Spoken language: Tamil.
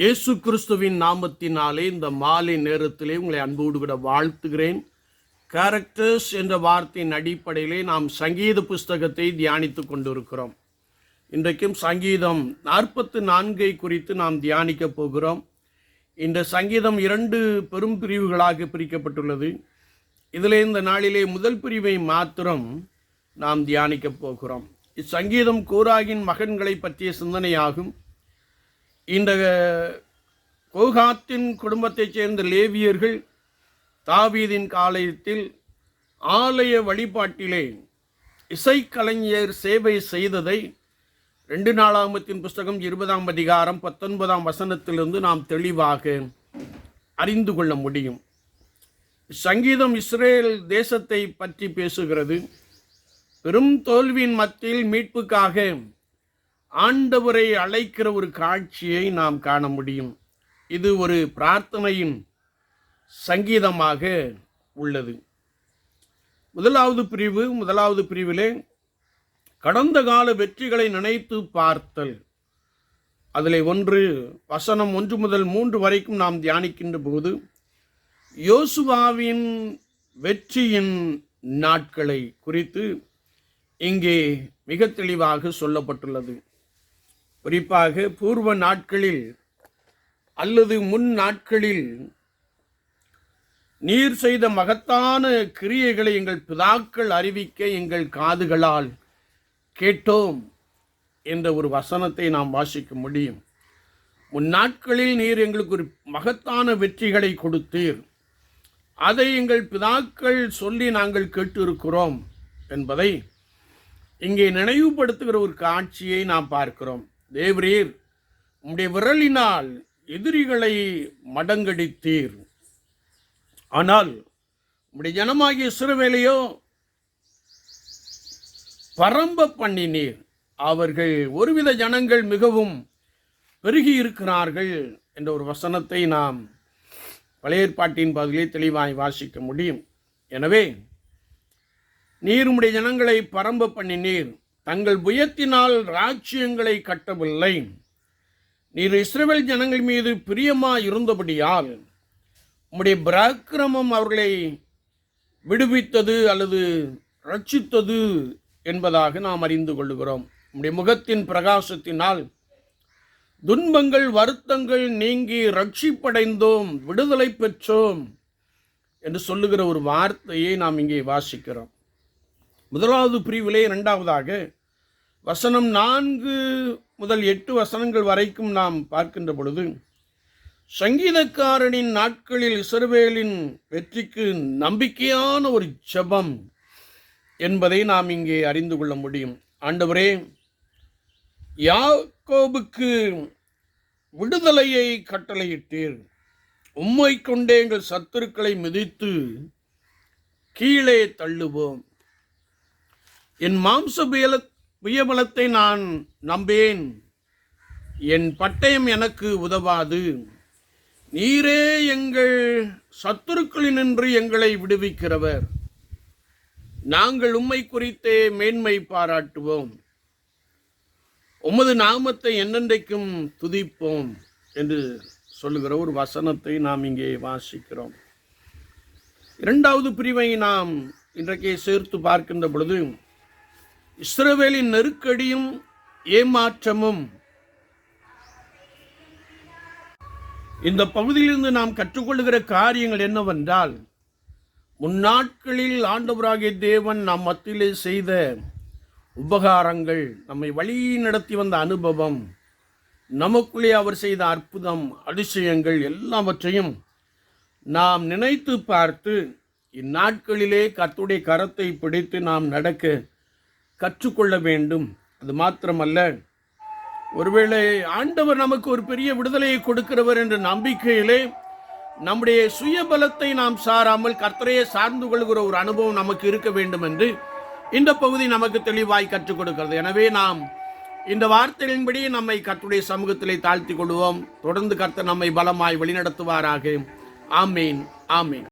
இயேசு கிறிஸ்துவின் நாமத்தினாலே இந்த மாலை நேரத்திலே உங்களை அன்போடு விட வாழ்த்துகிறேன். கேரக்டர்ஸ் என்ற வார்த்தையின் அடிப்படையிலே நாம் சங்கீத புஸ்தகத்தை தியானித்துக் கொண்டிருக்கிறோம். இன்றைக்கும் சங்கீதம் நாற்பத்து நான்கை குறித்து நாம் தியானிக்கப் போகிறோம். இந்த சங்கீதம் இரண்டு பெரும் பிரிவுகளாக பிரிக்கப்பட்டுள்ளது. இதில் இந்த நாளிலே முதல் பிரிவை மாத்திரம் நாம் தியானிக்கப் போகிறோம். இச்சங்கீதம் கூராகின் மகன்களை பற்றிய சிந்தனையாகும். இந்த கோகாத்தின் குடும்பத்தைச் சேர்ந்த லேவியர்கள் தாவீதின் காலத்தில் ஆலய வழிபாட்டிலே இசைக்கலைஞர் சேவை செய்ததை ரெண்டு நாளாமத்தின் புஸ்தகம் இருபதாம் அதிகாரம் பத்தொன்பதாம் வசனத்திலிருந்து நாம் தெளிவாக அறிந்து கொள்ள முடியும். சங்கீதம் இஸ்ரேல் தேசத்தை பற்றி பேசுகிறது. பெரும் தோல்வியின் மத்தியில் மீட்புக்காக ஆண்டவரை அழைக்கிற ஒரு காட்சியை நாம் காண முடியும். இது ஒரு பிரார்த்தனையின் சங்கீதமாக உள்ளது. முதலாவது பிரிவு முதலாவது பிரிவிலே கடந்த கால வெற்றிகளை நினைத்து பார்த்தல். அதில் ஒன்று வசனம் ஒன்று முதல் மூன்று வரைக்கும் நாம் தியானிக்கின்ற போது யோசுவாவின் வெற்றியின் நாட்களை குறித்து இங்கே மிக தெளிவாக சொல்லப்பட்டுள்ளது. குறிப்பாக பூர்வ நாட்களில் அல்லது முன் நாட்களில் நீர் செய்த மகத்தான கிரியைகளை எங்கள் பிதாக்கள் அறிவிக்க எங்கள் காதுகளால் கேட்டோம் என்ற ஒரு வசனத்தை நாம் வாசிக்க முடியும். முன் நாட்களில் நீர் எங்களுக்கு ஒரு மகத்தான வெற்றிகளை கொடுத்தீர். அதை எங்கள் பிதாக்கள் சொல்லி நாங்கள் கேட்டிருக்கிறோம் என்பதை இங்கே நினைவுபடுத்துகிற ஒரு காட்சியை நாம் பார்க்கிறோம். தேவரீர் உம்முடைய விரலினால் எதிரிகளை மடங்கடித்தீர். ஆனால் உம்முடைய ஜனமாகிய சிறுவேலையோ பரம்ப பண்ணினீர். அவர்கள் ஒருவித ஜனங்கள் மிகவும் பெருகி இருக்கிறார்கள் என்ற ஒரு வசனத்தை நாம் பழைய ஏற்பாட்டின் பகுதியை தெளிவாய் வாசிக்க முடியும். எனவே நீர் உம்முடைய ஜனங்களை பரம்ப பண்ணினீர். தங்கள் புயத்தினால் ராஜ்யங்களை கட்டவில்லை. நீர் இஸ்ரேல் ஜனங்கள் மீது பிரியமாக இருந்தபடியால் உம்முடைய பராக்கிரமம் அவர்களை விடுவித்தது அல்லது ரட்சித்தது என்பதாக நாம் அறிந்து கொள்கிறோம் உம்முடைய முகத்தின் பிரகாசத்தினால் துன்பங்கள் வருத்தங்கள் நீங்கி ரட்சிப்படைந்தோம் விடுதலை பெற்றோம் என்று சொல்லுகிற ஒரு வார்த்தையை நாம் இங்கே வாசிக்கிறோம். முதலாவது பிரிவிலே இரண்டாவதாக வசனம் நான்கு முதல் எட்டு வசனங்கள் வரைக்கும் நாம் பார்க்கின்ற பொழுது சங்கீதக்காரனின் நாட்களில் இசர்வேலின் வெற்றிக்கு நம்பிக்கையான ஒரு ஜெபம் என்பதை நாம் இங்கே அறிந்து கொள்ள முடியும். ஆண்டவரே யாக்கோபுக்கு விடுதலையை கட்டளையிட்டீர். உம்மை கொண்டே எங்கள் சத்துருக்களை மிதித்து கீழே தள்ளுவோம். என் மாம்ச புயல புயபலத்தை நான் நம்பேன். என் பட்டயம் எனக்கு உதவாது. நீரே எங்கள் சத்துருக்களினின்று எங்களை விடுவிக்கிறவர். நாங்கள் உம்மை குறித்தே மேன்மை பாராட்டுவோம். உமது நாமத்தை என்னென்றைக்கும் துதிப்போம் என்று சொல்லுகிற ஒரு வசனத்தை நாம் இங்கே வாசிக்கிறோம். இரண்டாவது பிரிவை நாம் இன்றைக்கே சேர்த்து பார்க்கின்ற பொழுது இஸ்ரவேலின் நெருக்கடியும் ஏமாற்றமும். இந்த பகுதியிலிருந்து நாம் கற்றுக்கொள்கிற காரியங்கள் என்னவென்றால் முன்னாட்களில் ஆண்டவராகிய தேவன் நம் மத்தியிலே செய்த உபகாரங்கள் நம்மை வழி நடத்தி வந்த அனுபவம் நமக்குள்ளே அவர் செய்த அற்புதம் அதிசயங்கள் எல்லாவற்றையும் நாம் நினைத்து பார்த்து இந்நாட்களிலே கத்துடைய கரத்தை பிடித்து நாம் நடக்க கற்றுக்கொள்ள வேண்டும். அது மாத்திரமல்ல ஒருவேளை ஆண்டவர் நமக்கு ஒரு பெரிய விடுதலையை கொடுக்கிறவர் என்ற நம்பிக்கையிலே நம்முடைய சுயபலத்தை நாம் சாராமல் கர்த்தரையே சார்ந்து கொள்கிற ஒரு அனுபவம் நமக்கு இருக்க வேண்டும் என்று இந்த பகுதி நமக்கு தெளிவாய் கற்றுக் கொடுக்கிறது. எனவே நாம் இந்த வார்த்தைகளின்படி நம்மை கர்த்துடைய சமூகத்திலே தாழ்த்தி கொள்வோம். தொடர்ந்து கர்த்தர் நம்மை பலமாய் வழிநடத்துவாராக. ஆமீன் ஆமீன்.